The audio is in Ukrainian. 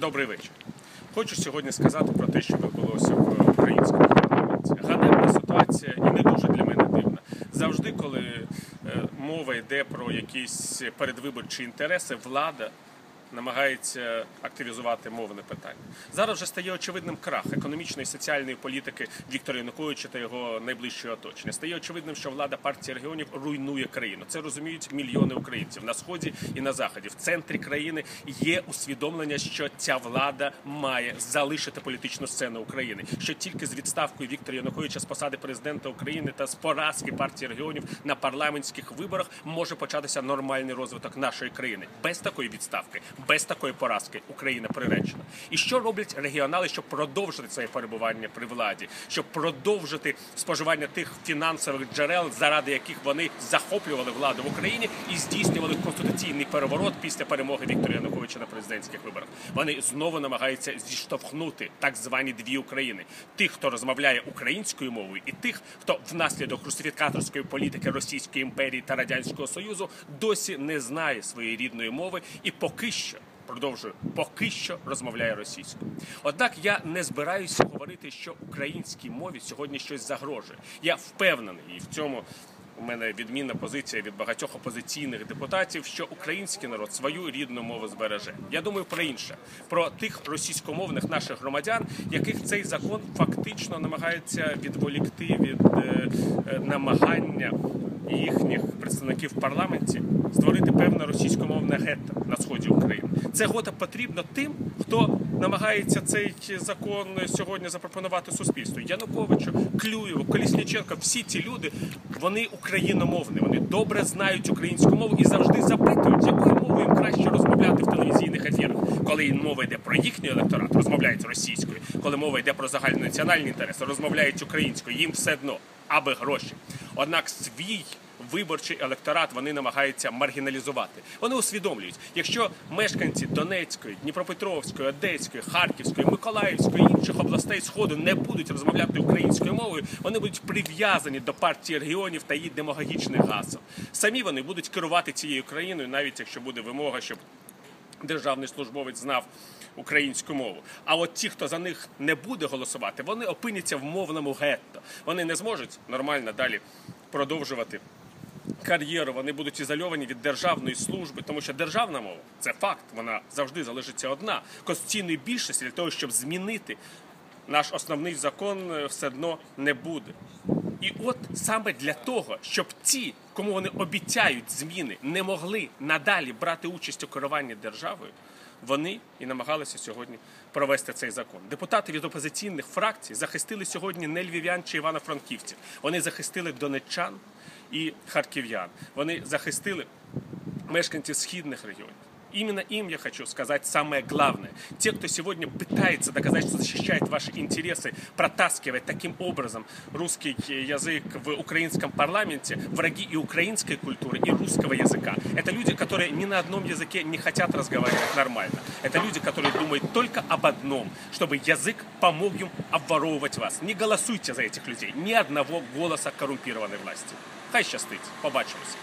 Добрий вечір. Хочу сьогодні сказати про те, що відбулося в українському парламенті. Ганебна ситуація і не дуже для мене дивна. Завжди, коли е, мова йде про якісь передвиборчі інтереси, влада намагається активізувати мовне питання. Зараз вже стає очевидним крах економічної і соціальної політики Віктора Януковича та його найближчого оточення. Стає очевидним, що влада партії регіонів руйнує країну. Це розуміють мільйони українців на сході і на заході. В центрі країни є усвідомлення, що ця влада має залишити політичну сцену України. Що тільки з відставкою Віктора Януковича з посади президента України та з поразки партії регіонів на парламентських виборах може початися нормальний розвиток нашої країни без такої відставки без такої поразки Україна приречена. І що роблять регіонали, щоб продовжити своє перебування при владі, щоб продовжити споживання тих фінансових джерел, заради яких вони захоплювали владу в Україні і здійснювали конституційний переворот після перемоги Віктора Януковича на президентських виборах. Вони знову намагаються зіштовхнути так звані дві України: тих, хто розмовляє українською мовою, і тих, хто внаслідок русифікаторської політики Російської імперії та радянського союзу досі не знає своєї рідної мови і поки що продовжую, поки що розмовляє російською. Однак я не збираюся говорити, що українській мові сьогодні щось загрожує. Я впевнений і в цьому. У мене відмінна позиція від багатьох опозиційних депутатів, що український народ свою рідну мову збереже. Я думаю про інше, про тих російськомовних наших громадян, яких цей закон фактично намагається відволікти від е, е, намагання їхніх представників в парламенті створити певне російськомовне гетто на сході України. Це гетто потрібно тим, хто намагається цей закон сьогодні запропонувати суспільству. Януковичу, Клюєву, Колісніченко, всі ці люди вони україномовні. Вони добре знають українську мову і завжди запитують, якою мовою їм краще розмовляти в телевізійних ефірах. Коли мова йде про їхній електорат, розмовляють російською. Коли мова йде про загальнонаціональні інтереси, розмовляють українською. Їм все одно, аби гроші. Однак свій виборчий електорат вони намагаються маргіналізувати. Вони усвідомлюють, якщо мешканці Донецької, Дніпропетровської, Одеської, Харківської, Миколаївської інших областей сходу не будуть розмовляти українською мовою, вони будуть прив'язані до партії регіонів та її демагогічних гасел. Самі вони будуть керувати цією країною, навіть якщо буде вимога, щоб державний службовець знав українську мову. А от ті, хто за них не буде голосувати, вони опиняться в мовному гетто. Вони не зможуть нормально далі продовжувати. Кар'єру вони будуть ізольовані від державної служби, тому що державна мова це факт, вона завжди залишиться одна. Конституційної більшості для того, щоб змінити наш основний закон, е, все одно не буде. І от саме для того, щоб ті, кому вони обіцяють зміни, не могли надалі брати участь у керуванні державою, вони і намагалися сьогодні провести цей закон. Депутати від опозиційних фракцій захистили сьогодні не львів'ян чи івано-франківців. Вони захистили донеччан і харків'ян. Вони захистили мешканців східних регіонів. Именно им я хочу сказать самое главное. Те, кто сегодня пытается доказать, что защищает ваши интересы, протаскивая таким образом русский язык в украинском парламенте, враги и украинской культуры, и русского языка. Это люди, которые ни на одном языке не хотят разговаривать нормально. Это люди, которые думают только об одном, чтобы язык помог им обворовывать вас. Не голосуйте за этих людей. Ни одного голоса коррумпированной власти. Хай щастить. Побачимось.